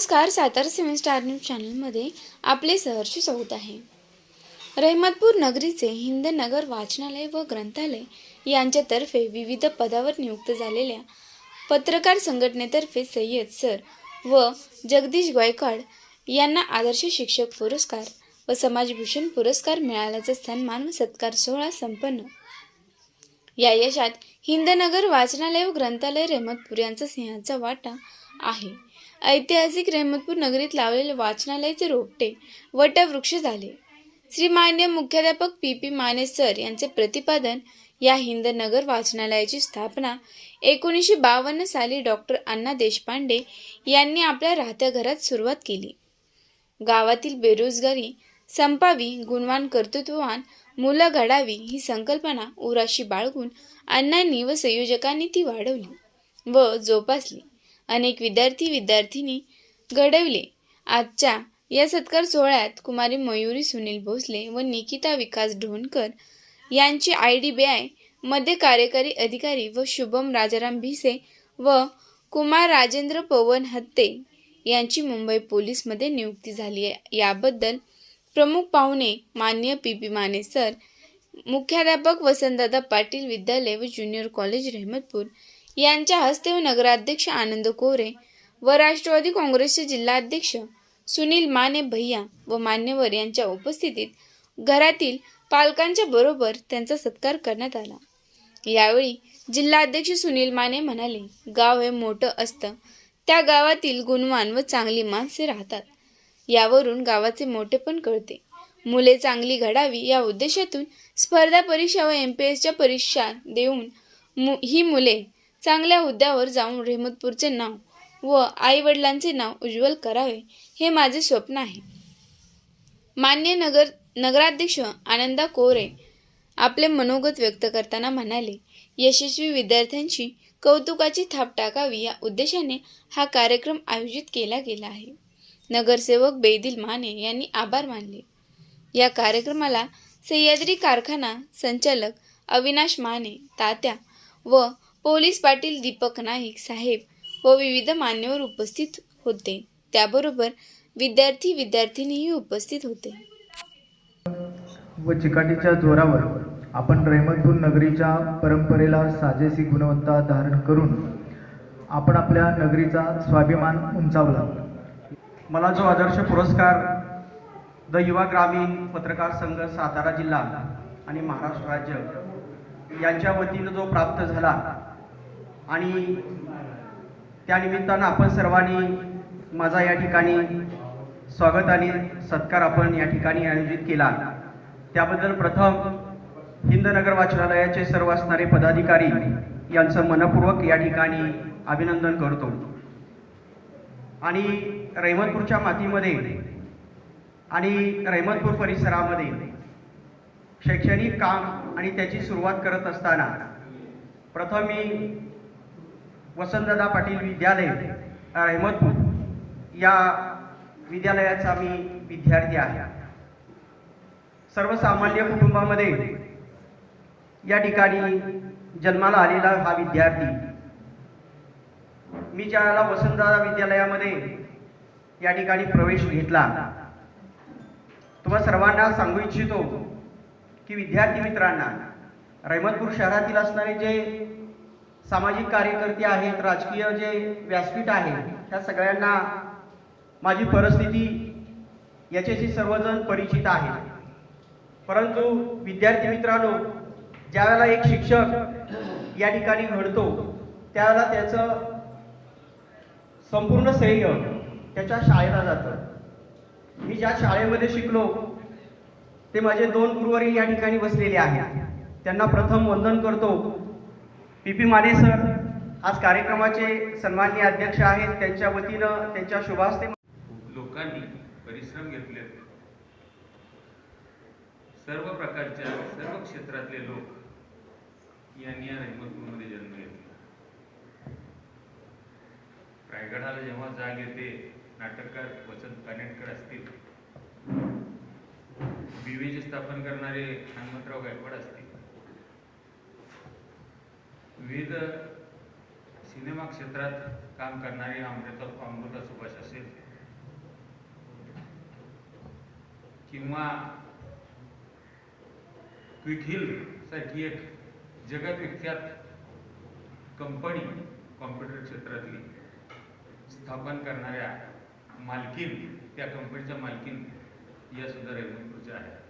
नमस्कार सातारा सेवन star news चॅनलमध्ये आपले सहर्ष स्वागत आहे. रहमतपूर नगरीचे हिंदनगर वाचनालय व ग्रंथालय यांच्यातर्फे विविध पदावर नियुक्त झालेल्या पत्रकार संघटनेतर्फे सय्यद सर व जगदीश गायकवाड यांना आदर्श शिक्षक पुरस्कार व समाजभूषण पुरस्कार मिळाल्याचा सन्मान व सत्कार सोहळा संपन्न. या यशात हिंदनगर वाचनालय व ग्रंथालय रहमतपूर यांचा सिंहाचा वाटा आहे. ऐतिहासिक रहमतपूर नगरीत लावलेले वाचनालयाचे रोपटे वटवृक्ष झाले. श्री मान्य मुख्याध्यापक पी पी माने सर यांचे प्रतिपादन या हिंदनगर वाचनालयाची स्थापना एकोणीसशे बावन्न साली डॉक्टर अण्णा देशपांडे यांनी आपल्या राहत्या घरात सुरुवात केली. गावातील बेरोजगारी संपावी गुणवान कर्तृत्ववान मुलं घडावी ही संकल्पना उराशी बाळगून अण्णांनी व संयोजकांनी ती वाढवली व जोपासली. अनेक विद्यार्थी विद्यार्थिनी घडवले. आजच्या या सत्कार सोहळ्यात कुमारी मयुरी सुनील भोसले व निकिता विकास ढोणकर यांची आय डी बी आयमध्ये कार्यकारी अधिकारी व शुभम राजाराम भिसे व कुमार राजेंद्र पवन हत्ते यांची मुंबई पोलीसमध्ये नियुक्ती झाली आहे. याबद्दल प्रमुख पाहुणे मान्य पी पी माने सर मुख्याध्यापक वसंतदादा पाटील विद्यालय व ज्युनियर कॉलेज रहमतपूर यांच्या हस्ते व नगराध्यक्ष आनंद कोरे व राष्ट्रवादी काँग्रेसचे जिल्हाध्यक्ष सुनील माने भैया व मान्यवर यांच्या उपस्थितीत घरातील पालकांच्या बरोबर त्यांचा सत्कार करण्यात आला. यावेळी जिल्हाध्यक्ष सुनील माने म्हणाले गाव हे मोठं असतं. त्या गावातील गुणवान व चांगली माणसे राहतात. यावरून गावाचे मोठे पण कळते. मुले चांगली घडावी या उद्देशातून स्पर्धा परीक्षा व एम पी एसच्या परीक्षा देऊन मु ही मुले चांगल्या हुद्द्यावर जाऊन रेहमतपूरचे नाव व आईवडिलांचे नाव उज्ज्वल करावे हे माझे स्वप्न आहे. मान्य नगर नगराध्यक्ष आनंदा कोरे आपले मनोगत व्यक्त करताना म्हणाले यशस्वी विद्यार्थ्यांची कौतुकाची थाप टाकावी या उद्देशाने हा कार्यक्रम आयोजित केला गेला आहे. नगरसेवक बेदिल माने यांनी आभार मानले. या कार्यक्रमाला सह्याद्री कारखाना संचालक अविनाश माने तात्या व पोलीस पाटील दीपक नाईक साहेब व विविध मान्यवर उपस्थित होते. त्याबरोबर विद्यार्थी विद्यार्थिनीही उपस्थित होते. व चिकाटीच्या जोरावर आपण रहमतपूर नगरीच्या परंपरेला साजेसी गुणवत्ता धारण करून आपण आपल्या नगरीचा स्वाभिमान उंचावला. मला जो आदर्श पुरस्कार द युवा ग्रामीण पत्रकार संघ सातारा जिल्हा आणि महाराष्ट्र राज्य यांच्या वतीनं जो प्राप्त झाला आणि त्या निमित्तानं आपण सर्वांनी माझा या ठिकाणी स्वागत आणि सत्कार आपण या ठिकाणी आयोजित केला. त्याबद्दल प्रथम हिंदनगर वाचनालयाचे सर्व असणारे पदाधिकारी यांचं मनपूर्वक या ठिकाणी अभिनंदन करतो. आणि रहमतपूरच्या मातीमध्ये आणि रहमतपूर परिसरामध्ये शैक्षणिक काम आणि त्याची सुरुवात करत असताना प्रथम मी वसंतदादा पाटील विद्यालय रहमतपूर या विद्यालयाचा मी विद्यार्थी आहे. सर्वसामान्य कुटुंबामध्ये या ठिकाणी जन्माला आलेला हा विद्यार्थी. मी ज्याला वसंतदादा विद्यालयामध्ये या ठिकाणी प्रवेश घेतला तुम्हा सर्वांना सांगू इच्छितो की विद्यार्थी मित्रांना रहमतपूर शहरातील असणारे जे सामाजिक कार्यकर्ते आहेत राजकीय जे व्यासपीठ आहे त्या सगळ्यांना माझी परिस्थिती याच्याशी सर्वजण परिचित आहे परंतु विद्यार्थी मित्रांनो ज्यावेळेला एक शिक्षक या ठिकाणी घडतो त्यावेळेला त्याचं संपूर्ण श्रेय त्याच्या शाळेला जातं. मी ज्या शाळेमध्ये शिकलो ते माझे दोन गुरुवारी या ठिकाणी बसलेले आहेत. त्यांना प्रथम वंदन करतो. पी पी माने सर आज कार्यक्रमाचे सन्माननीय अध्यक्ष आहेत. त्यांच्या वतीनं त्यांच्या शुभास्ते लोकांनी परिश्रम घेतले सर्व प्रकारच्या सर्व क्षेत्रातले लोक यांनी या रहमतपूरमध्ये जन्म घेतला. रायगडाला जेव्हा जाग येते नाटककार वसंत कानेटकर असतील. बीवेचे स्थापन करणारे हनुमंतराव गायकवाड असतील. विविध सिनेमा क्षेत्रात काम करणारी अमृता अमृता सुभाष असेल किंवा क्विक हिल सारखी एक जगविख्यात कंपनी कॉम्प्युटर क्षेत्रातली स्थापन करणाऱ्या मालकीन त्या कंपनीच्या मालकीन या सुद्धा रेवणपूरच्या आहेत.